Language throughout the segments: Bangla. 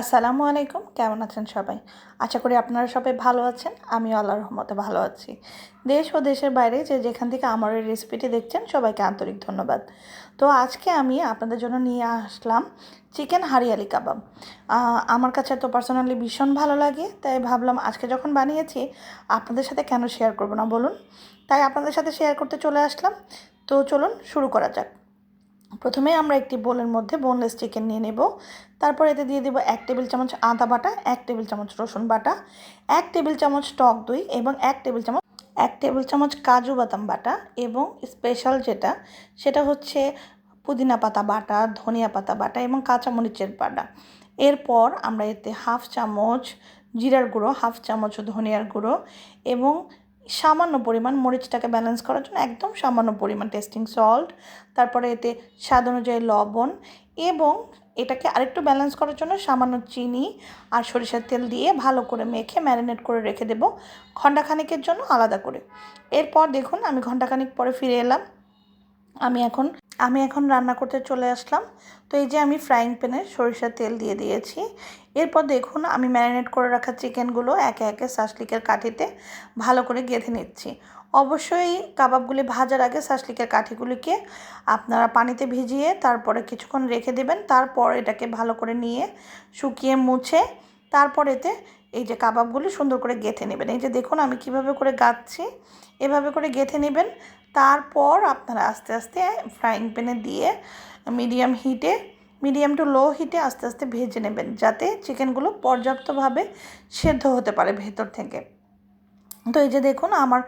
আসসালামু আলাইকুম, কেমন আছেন সবাই? আশা করি আপনারা সবাই ভালো আছেন, আমিও আল্লাহর রহমতে ভালো আছি। দেশ ও দেশের বাইরে যে যেখান থেকে আমার এই রেসিপিটি দেখছেন, সবাইকে আন্তরিক ধন্যবাদ। তো আজকে আমি আপনাদের জন্য নিয়ে আসলাম চিকেন হারিয়ালি কাবাব। আমার কাছে তো পার্সোনালি ভীষণ ভালো লাগে, তাই ভাবলাম আজকে যখন বানিয়েছি, আপনাদের সাথে কেন শেয়ার করব না বলুন? তাই আপনাদের সাথে শেয়ার করতে চলে আসলাম। তো চলুন শুরু করা যাক। প্রথমে আমরা একটি বোলের মধ্যে বোনলেস চিকেন নিয়ে নেব। তারপর এতে দিয়ে দেবো এক টেবিল চামচ আদা বাটা, এক টেবিল চামচ রসুন বাটা, এক টেবিল চামচ টক দই এবং এক টেবিল চামচ, এক টেবিল চামচ কাজু বাদাম বাটা এবং স্পেশাল যেটা, সেটা হচ্ছে পুদিনা পাতা বাটা, ধনিয়া পাতা বাটা এবং কাঁচামরিচের বাটা। এরপর আমরা এতে হাফ চামচ জিরার গুঁড়ো হাফ চামচ ধনিয়ার গুঁড়ো এবং সামান্য পরিমাণ মরিচটাকে ব্যালেন্স করার জন্য একদম সামান্য পরিমাণ টেস্টিং সল্ট তারপরে এতে স্বাদ অনুযায়ী লবণ এবং এটাকে আরেকটু ব্যালেন্স করার জন্য সামান্য চিনি আর সরিষার তেল দিয়ে ভালো করে মেখে ম্যারিনেট করে রেখে দেবো খণ্ডাখানিকের জন্য আলাদা করে। এরপর দেখুন আমি ঘণ্টাখানিক পরে ফিরে এলাম। আমি এখন আমি এখন রান্না করতে চলে আসলাম। তো এই যে আমি ফ্রাইং প্যানে সরিষার তেল দিয়ে দিয়েছি। এরপর দেখুন, আমি ম্যারিনেট করে রাখা চিকেনগুলো একে একে শাসলিকের কাঠিতে ভালো করে গেঁথে নিচ্ছি। অবশ্যই কাবাবগুলি ভাজার আগে শাসলিকের কাঠিগুলিকে আপনারা পানিতে ভিজিয়ে তারপরে কিছুক্ষণ রেখে দেবেন। তারপর এটাকে ভালো করে নিয়ে শুকিয়ে মুছে, তারপর এতে এই যে কাবাবগুলি সুন্দর করে গেঁথে নেবেন। এই যে দেখুন আমি কীভাবে করে গাচ্ছি এভাবে করে গেঁথে নেবেন। তারপর আপনারা আস্তে আস্তে ফ্রাইং প্যানে দিয়ে মিডিয়াম হিটে মিডিয়াম টু লো হিটে আস্তে আস্তে ভেজে নেবেন, যাতে চিকেনগুলো পর্যাপ্তভাবে সেদ্ধ হতে পারে ভেতর থেকে। তো এই যে দেখুন, আমার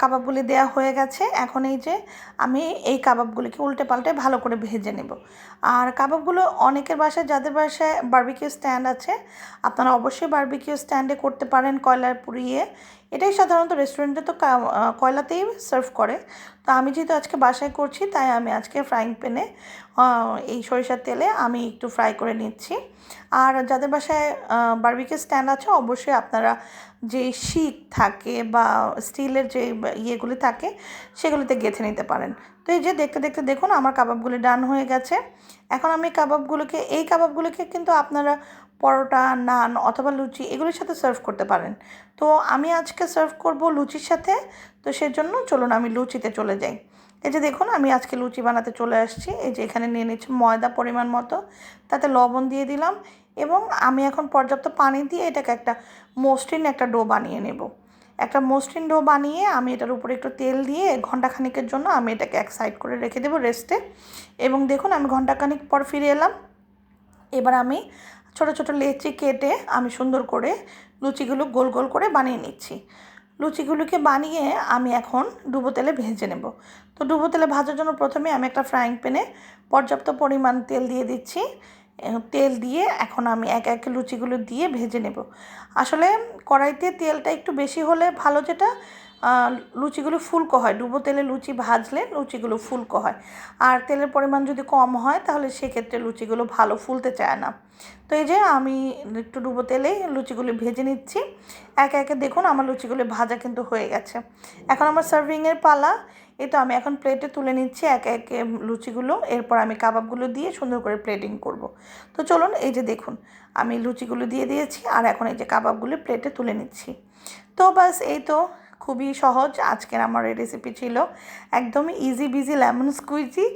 কাবাবগুলি দেয়া হয়ে গেছে। এখন এই যে আমি এই কাবাবগুলিকে উল্টে পাল্টে ভালো করে ভেজে নেব। আর কাবাবগুলো অনেকের বাসায়, যাদের বাসায় বার্বিকিউ স্ট্যান্ড আছে, আপনারা অবশ্যই বার্বিকিউ স্ট্যান্ডে করতে পারেন কয়লার পুড়িয়ে। এটাই সাধারণত রেস্টুরেন্টে তো কয়লাতেই সার্ভ করে। তো আমি যেহেতু আজকে বাসায় করছি, তাই আমি আজকে ফ্রাইং প্যানে এই সরিষার তেলে আমি একটু ফ্রাই করে নিচ্ছি। আর যাদের বাসায় বার্বিকিউ স্ট্যান্ড আছে, অবশ্যই আপনারা যে শিক থাকে বা স্টিলের যে ইয়েগুলি থাকে, সেগুলিতে গেঁথে নিতে পারেন। তো এই যে দেখতে দেখতে দেখুন, আমার কাবাবগুলি ডান হয়ে গেছে। এখন আমি কাবাবগুলোকে, এই কাবাবগুলোকে কিন্তু আপনারা পরোটা, নান অথবা লুচি এগুলির সাথে সার্ভ করতে পারেন। তো আমি আজকে সার্ভ করব লুচির সাথে। তো সেজন্য চলুন আমি লুচিতে চলে যাই। এই যে দেখুন, আমি আজকে লুচি বানাতে চলে আসছি। এই যে এখানে নিয়ে নিচ্ছি ময়দা পরিমাণ মতো। তাতে লবণ দিয়ে দিলাম এবং আমি এখন পর্যাপ্ত পানি দিয়ে এটাকে একটা মসৃণ একটা ডো বানিয়ে নেব। একটা মসৃণ ডো বানিয়ে আমি এটার উপরে একটু তেল দিয়ে ঘন্টাখানিকের জন্য আমি এটাকে এক সাইড করে রেখে দেবো রেস্টে এবং দেখুন, আমি ঘন্টাখানিক পর ফিরে এলাম। এবার আমি ছোট ছোট লেচি কেটে আমি সুন্দর করে লুচিগুলো গোল গোল করে বানিয়ে নিচ্ছি। লুচিগুলোকে বানিয়ে আমি এখন ডুবো তেলে ভেজে নেব। তো ডুবো তেলে ভাজার জন্য প্রথমে আমি একটা ফ্রাইং প্যানে পর্যাপ্ত পরিমাণ তেল দিয়ে দিচ্ছি। তেল দিয়ে এখন আমি এক এক লুচিগুলো দিয়ে ভেজে নেব। আসলে কড়াইতে তেলটা একটু বেশি হলে ভালো যেটা লুচিগুলো ফুলকো হয়। ডুবো তেলে লুচি ভাজলে লুচিগুলো ফুলকো হয়। আর তেলের পরিমাণ যদি কম হয়, তাহলে সেক্ষেত্রে লুচিগুলো ভালো ফুলতে চায় না। তো এই যে আমি একটু ডুবো তেলে লুচিগুলি ভেজে নিচ্ছি। একে একে দেখুন আমার লুচিগুলি ভাজা কিন্তু হয়ে গেছে। এখন আমার সার্ভিংয়ের পালা। এই তো আমি এখন প্লেটে তুলে নিচ্ছি একে একে লুচিগুলো। এরপর আমি কাবাবগুলো দিয়ে সুন্দর করে প্লেটিং করব। তো চলুন এই যে দেখুন, আমি লুচিগুলো দিয়ে দিয়েছি। আর এখন এই যে কাবাবগুলো প্লেটে তুলে নিচ্ছি। তো বাস এই তো খুবই সহজ। আজকের আমার এই রেসিপি ছিল একদমই ইজি বিজি লেমন স্কুইজি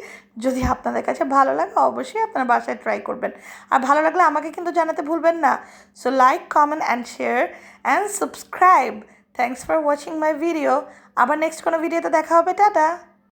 যদি আপনাদের কাছে ভালো লাগে, অবশ্যই আপনার বাসায় ট্রাই করবেন। আর ভালো লাগলে আমাকে কিন্তু জানাতে ভুলবেন না। So like comment and share and subscribe thanks for watching my video আবার নেক্সট কোনো ভিডিওতে দেখা হবে। টাটা!